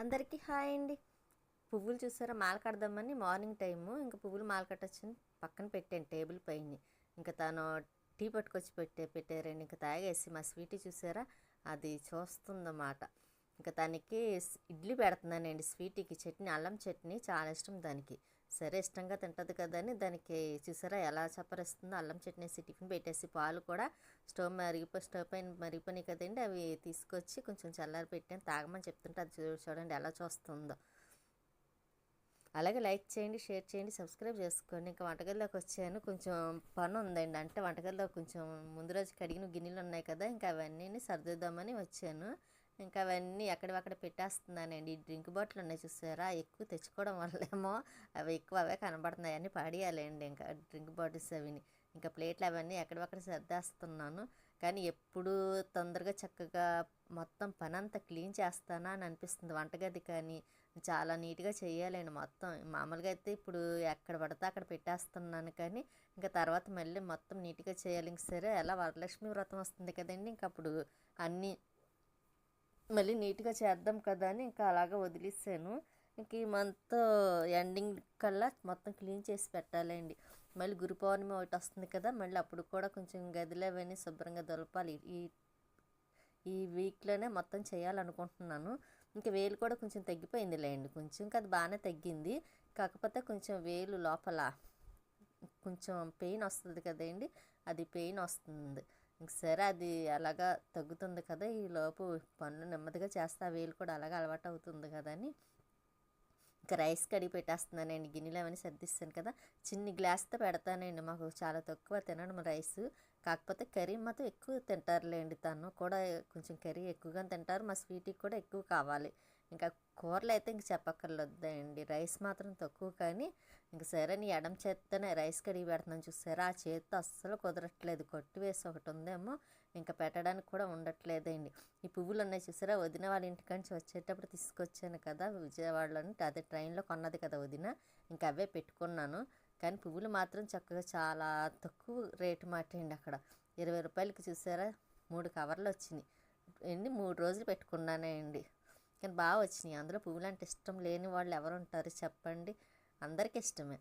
అందరికీ హాయ్ అండి. పువ్వులు చూసారా? మాల కడదామని మార్నింగ్ టైము. ఇంకా పువ్వులు మాల కట్టొచ్చని పక్కన పెట్టాను టేబుల్ పైన. ఇంకా తను టీ పట్టుకొచ్చి పెట్టే పెట్టారండి. ఇంకా తాగేసి మా స్వీటీ చూసారా? అది చూస్తుందన్నమాట. ఇంకా తనకి ఇడ్లీ పెడుతున్నానండి స్వీటీకి. చట్నీ అల్లం చట్నీ చాలా ఇష్టం దానికి సరే ఇష్టంగా తింటుంది కదా అని దానికి చూసారా ఎలా చప్పరిస్తుందో? అల్లం చట్నీ వేసి టిఫిన్ పెట్టేసి పాలు కూడా స్టవ్ మరిగిపో స్టవ్ పైన మరిగిపోయినాయి కదండి. అవి తీసుకొచ్చి కొంచెం చల్లారి పెట్టాను. తాగమని చెప్తుంటే అది చూ- చూడండి ఎలా చూస్తుందో. అలాగే లైక్ చేయండి షేర్ చేయండి సబ్స్క్రైబ్ చేసుకోండి. ఇంకా వంటగదిలోకి వచ్చాను. కొంచెం పని ఉందండి. అంటే వంటగదిలో కొంచెం ముందు రోజు కడిగిన గిన్నెలు ఉన్నాయి కదా ఇంకా అవన్నీ సర్దిద్దామని వచ్చాను. ఇంకా అవన్నీ ఎక్కడవక్కడ పెట్టేస్తున్నానండి. ఈ డ్రింక్ బాటిల్ ఉన్నాయి చూసారా? ఎక్కువ తెచ్చుకోవడం వల్లేమో అవి ఎక్కువ అవే కనబడుతున్నాయి. అని పాడేయాలండి ఇంకా డ్రింక్ బాటిల్స్ అవిని. ఇంకా ప్లేట్లు అవన్నీ ఎక్కడవక్కడ సర్దేస్తున్నాను. కానీ ఎప్పుడు తొందరగా చక్కగా మొత్తం పని అంతా క్లీన్ చేస్తానా అని అనిపిస్తుంది. వంటగది కానీ చాలా నీట్గా చేయాలండి మొత్తం. మామూలుగా అయితే ఇప్పుడు ఎక్కడ పడితే అక్కడ పెట్టేస్తున్నాను కానీ ఇంకా తర్వాత మళ్ళీ మొత్తం నీట్గా చేయాలి. ఇంక సరే ఎలా వరలక్ష్మి వ్రతం వస్తుంది కదండి. ఇంక అప్పుడు అన్నీ మళ్ళీ నీట్గా చేద్దాం కదా అని ఇంకా అలాగా వదిలేసాను. ఇంక ఈ మంత్ ఎండింగ్ కల్లా మొత్తం క్లీన్ చేసి పెట్టాలండి. మళ్ళీ గురు పౌర్ణమి ఒకటి వస్తుంది కదా మళ్ళీ అప్పుడు కూడా కొంచెం గదిలో అవన్నీ శుభ్రంగా దొలపాలి. ఈ ఈ వీక్లోనే మొత్తం చేయాలనుకుంటున్నాను. ఇంకా వేలు కూడా కొంచెం తగ్గిపోయింది లేండి కొంచెం ఇంకా అది బాగానే తగ్గింది. కాకపోతే కొంచెం వేలు లోపల కొంచెం పెయిన్ వస్తుంది కదండి అది పెయిన్ వస్తుంది. సరే అది అలాగా తగ్గుతుంది కదా ఈ లోపు పనులు నెమ్మదిగా చేస్తే వేలు కూడా అలాగే అలవాటు అవుతుంది కదా అని. ఇంకా రైస్ కడిగి పెట్టేస్తున్నానండి గిన్నెలు అవన్నీ సర్దిస్తాను కదా. చిన్ని గ్లాస్తో పెడతానండి మాకు చాలా తక్కువ తినడం రైస్. కాకపోతే కర్రీ మాత్రం ఎక్కువ తింటారులేండి తను కూడా కొంచెం కర్రీ ఎక్కువగా తింటారు మా స్వీట్కి కూడా ఎక్కువ కావాలి. ఇంకా కూరలు అయితే ఇంక చెప్పక్కర్లేదండి రైస్ మాత్రం తక్కువ కానీ ఇంక సరే నీ ఎడం చేత్తోనే రైస్ కడిగి పెడుతున్నాను చూసారా? ఆ చేత్తో అస్సలు కుదరట్లేదు. కొట్టి వేసి ఒకటి ఉందేమో ఇంకా పెట్టడానికి కూడా ఉండట్లేదండి. ఈ పువ్వులు ఉన్నాయి చూసారా? వదిన వాళ్ళ ఇంటికాంచి వచ్చేటప్పుడు తీసుకొచ్చాను కదా విజయవాడలోని. అదే ట్రైన్లో కొన్నది కదా వదిన. ఇంకా అవే పెట్టుకున్నాను. కానీ పువ్వులు మాత్రం చక్కగా చాలా తక్కువ రేటు మాటండి అక్కడ. ఇరవై రూపాయలకి చూసారా? మూడు కవర్లు వచ్చినాయి. ఎన్ని? మూడు రోజులు పెట్టుకున్నానే అండి. కానీ బాగా వచ్చినాయి. అందులో పువ్వులు అంటే ఇష్టం లేని వాళ్ళు ఎవరు ఉంటారు చెప్పండి. అందరికీ ఇష్టమే.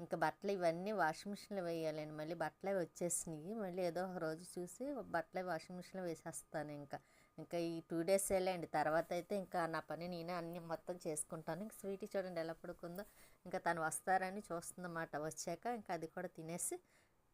ఇంకా బట్టలు ఇవన్నీ వాషింగ్ మిషన్లో వేయాలండి. మళ్ళీ బట్టలు అవి వచ్చేసినాయి. మళ్ళీ ఏదో ఒక రోజు చూసి బట్టలు వాషింగ్ మిషన్లో వేసేస్తాను ఇంకా. ఇంకా ఈ టూ డేస్ వెళ్ళండి తర్వాత అయితే ఇంకా నా పని నేనే అన్ని మొత్తం చేసుకుంటాను. ఇంక స్వీట్ చూడండి ఎలా పడుకుందో. ఇంకా తను వస్తారని చూస్తుందన్నమాట. వచ్చాక ఇంకా అది కూడా తినేసి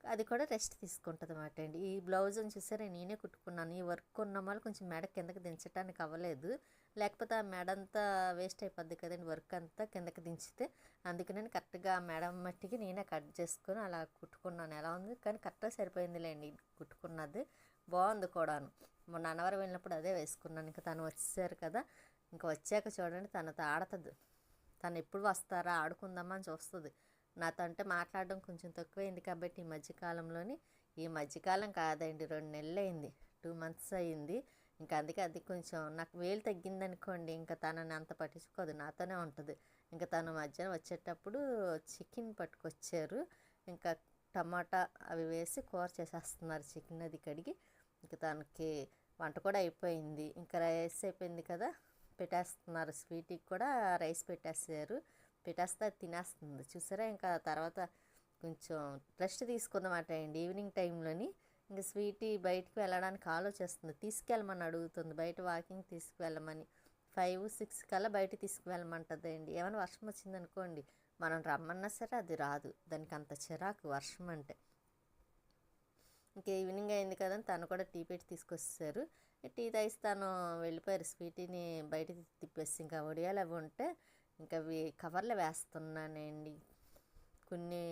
అది కూడా రెస్ట్ తీసుకుంటుంది అన్నమాట అండి. ఈ బ్లౌజ్ చూసారా? నేనే కుట్టుకున్నాను. ఈ వర్క్ ఉన్న వాళ్ళు కొంచెం మెడ కిందకి దించడానికి అవ్వలేదు. లేకపోతే ఆ మెడ అంతా వేస్ట్ అయిపోద్ది కదండి వర్క్ అంతా కిందకి దించితే. అందుకని కరెక్ట్గా మెడ మట్టికి నేనే కట్ చేసుకొని అలా కుట్టుకున్నాను. ఎలా ఉంది? కానీ కరెక్ట్గా సరిపోయిందిలేండి కుట్టుకున్నది. బాగుంది కూడాను. మొన్న అన్నవరం వెళ్ళినప్పుడు అదే వేసుకున్నాను. ఇంకా తను వచ్చేసారు కదా. ఇంకా వచ్చాక చూడండి తనతో ఆడుతుంది. తను ఎప్పుడు వస్తారా? ఆడుకుందామా అని చూస్తుంది. నాతో అంటే మాట్లాడడం కొంచెం తక్కువైంది కాబట్టి ఈ మధ్యకాలంలోని ఈ మధ్యకాలం కాదండి రెండు నెలలు అయింది టూ మంత్స్ అయింది ఇంకా అందుకే అది కొంచెం నాకు వేలు తగ్గిందనుకోండి ఇంకా తనని అంత పట్టించుకోదు నాతోనే ఉంటుంది. ఇంకా తను మధ్యాహ్నం వచ్చేటప్పుడు చికెన్ పట్టుకొచ్చారు. ఇంకా టమాటా అవి వేసి కూర చేసేస్తున్నారు చికెన్ అది కడిగి. ఇంకా తనకి వంట కూడా అయిపోయింది. ఇంకా రైస్ అయిపోయింది కదా పెట్టేస్తున్నారు. స్వీట్కి కూడా రైస్ పెట్టేసారు పెట్టేస్తే అది తినేస్తుంది. చూసారా? ఇంకా తర్వాత కొంచెం రెస్ట్ తీసుకుందామాట అండి. ఈవినింగ్ టైంలోని ఇంకా స్వీటీ బయటికి వెళ్ళడానికి ఆలోచిస్తుంది. తీసుకెళ్ళమని అడుగుతుంది. బయట వాకింగ్ తీసుకువెళ్ళమని. ఫైవ్ సిక్స్ కల్లా బయట తీసుకువెళ్ళమంటుంది అండి ఏమైనా వర్షం వచ్చిందనుకోండి మనం రమ్మన్నా సరే అది రాదు. దానికి అంత చిరాకు వర్షం అంటే. ఇంకా ఈవినింగ్ అయింది కదా అని తను కూడా టీ పెట్టి తీసుకొచ్చేసారు. టీ తాగిసి తను వెళ్ళిపోయారు. స్వీటీని బయటికి తిప్పేసి ఇంకా వడియాలు అవి ఉంటే ఇంకా కవర్లు వేస్తున్నానండి. కొన్ని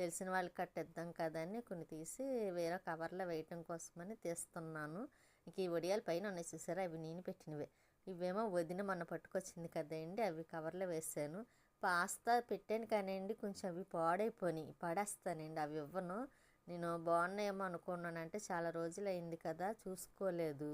తెలిసిన వాళ్ళకి కట్టిద్దాం కదని కొన్ని తీసి వేరే కవర్లో వేయటం కోసమని తీస్తున్నాను. ఇంక ఈ వడియాలు పైన ఉన్నాయి చూసారా? అవి నేను పెట్టినవే. ఇవేమో వదిన మొన్న పట్టుకొచ్చింది కదండి అవి కవర్లో వేసాను పాస్తా పెట్టాను కానివ్వండి కొంచెం అవి పాడైపోయినాయి. పడేస్తానండి అవి ఇవ్వను. నేను బాగున్నాయేమో అనుకున్నానంటే చాలా రోజులు అయింది కదా చూసుకోలేదు.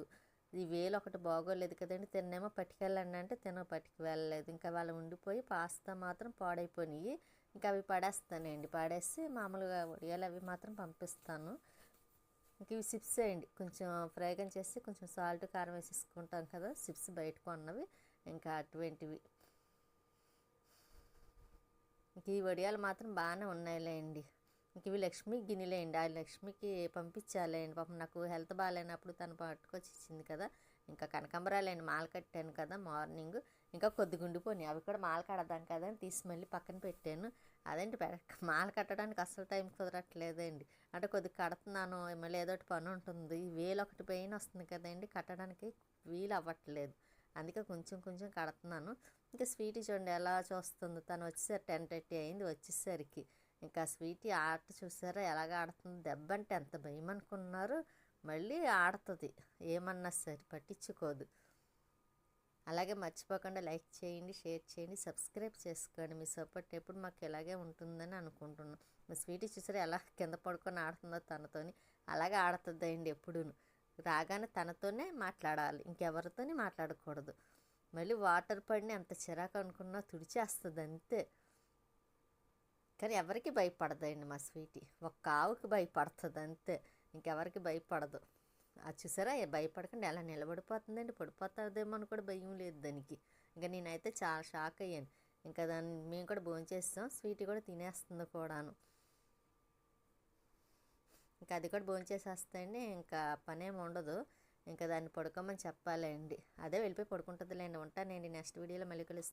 ఈ వేలు ఒకటి బాగోలేదు కదండి తిన్నేమో పట్టుకెళ్ళండి అంటే తిన పట్టుకు వెళ్ళలేదు. ఇంకా వాళ్ళు ఉండిపోయి పాస్తా మాత్రం పాడైపోయినాయి. ఇంకా అవి పడేస్తానండి. పడేసి మామూలుగా వడియాలు అవి మాత్రం పంపిస్తాను. ఇంక ఇవి చిప్స్ వేయండి కొంచెం ఫ్రైగన్ చేసి కొంచెం సాల్ట్ కారం వేసేసుకుంటాం కదా. సిప్స్ బయటకు ఉన్నవి ఇంకా అటువంటివి. ఇంక ఈ వడియాలు మాత్రం బాగానే ఉన్నాయిలేండి. ఇంక ఇవి లక్ష్మి గిన్నెలేయండి ఆ లక్ష్మికి పంపించాలేండి పాపం నాకు హెల్త్ బాగాలేనప్పుడు తను పట్టుకొచ్చి ఇచ్చింది కదా. ఇంకా కనకాంబరాలేండి మాల కట్టాను కదా మార్నింగ్. ఇంకా కొద్ది గుండిపోయినాయి అవి కూడా మాల కడదాం కదా అని తీసి మళ్ళీ పక్కన పెట్టాను. అదేంటి మాల కట్టడానికి అసలు టైం కుదరట్లేదండి. అంటే కొద్దిగా కడుతున్నాను మళ్ళీ ఏదో ఒకటి పని ఉంటుంది. వేలు ఒకటి పెయిన్ వస్తుంది కదండి. కట్టడానికి వీలు అవ్వట్లేదు. అందుకే కొంచెం కొంచెం కడుతున్నాను. ఇంకా స్వీట్ చూడండి ఎలా చూస్తుంది. తను వచ్చేసరి టెన్ థర్టీ అయింది వచ్చేసరికి. ఇంకా స్వీటీ ఆట చూసారా? ఎలాగ ఆడుతుంది? దెబ్బ అంటే ఎంత భయం అనుకున్నారు. మళ్ళీ ఆడుతుంది. ఏమన్నా సరే పట్టించుకోదు. అలాగే మర్చిపోకుండా లైక్ చేయండి షేర్ చేయండి సబ్స్క్రైబ్ చేసుకోండి. మీ సపోర్ట్ ఎప్పుడు మాకు ఇలాగే ఉంటుందని అనుకుంటున్నాం. మా స్వీటీ చూసారా ఎలా కింద పడుకొని ఆడుతుందో తనతోని. అలాగే ఆడుతుందండి ఎప్పుడూను. రాగానే తనతోనే మాట్లాడాలి. ఇంకెవరితోని మాట్లాడకూడదు. మళ్ళీ వాటర్ పడిన ఎంత చిరాకు అనుకున్నా తుడిచేస్తుంది అంతే కానీ ఎవరికి భయపడదండి మా స్వీటీ. ఒక్క ఆవుకి భయపడుతుంది అంతే ఇంకెవరికి భయపడదు. అది చూసారా? భయపడకుండా ఎలా నిలబడిపోతుందండి? పడిపోతుందేమో అని కూడా భయం లేదు దానికి. ఇంకా నేనైతే చాలా షాక్ అయ్యాను. ఇంకా దాన్ని మేము కూడా భోంచేస్తాం స్వీట్ కూడా తినేస్తుంది కూడాను. ఇంకా అది కూడా భోంచేసేస్తాయండి ఇంకా పనేమి ఉండదు. ఇంకా దాన్ని పడుకోమని చెప్పాలండి. అదే వెళ్ళిపోయి పడుకుంటుందిలేండి. ఉంటానండి. నెక్స్ట్ వీడియోలో మళ్ళీ కలుస్తాను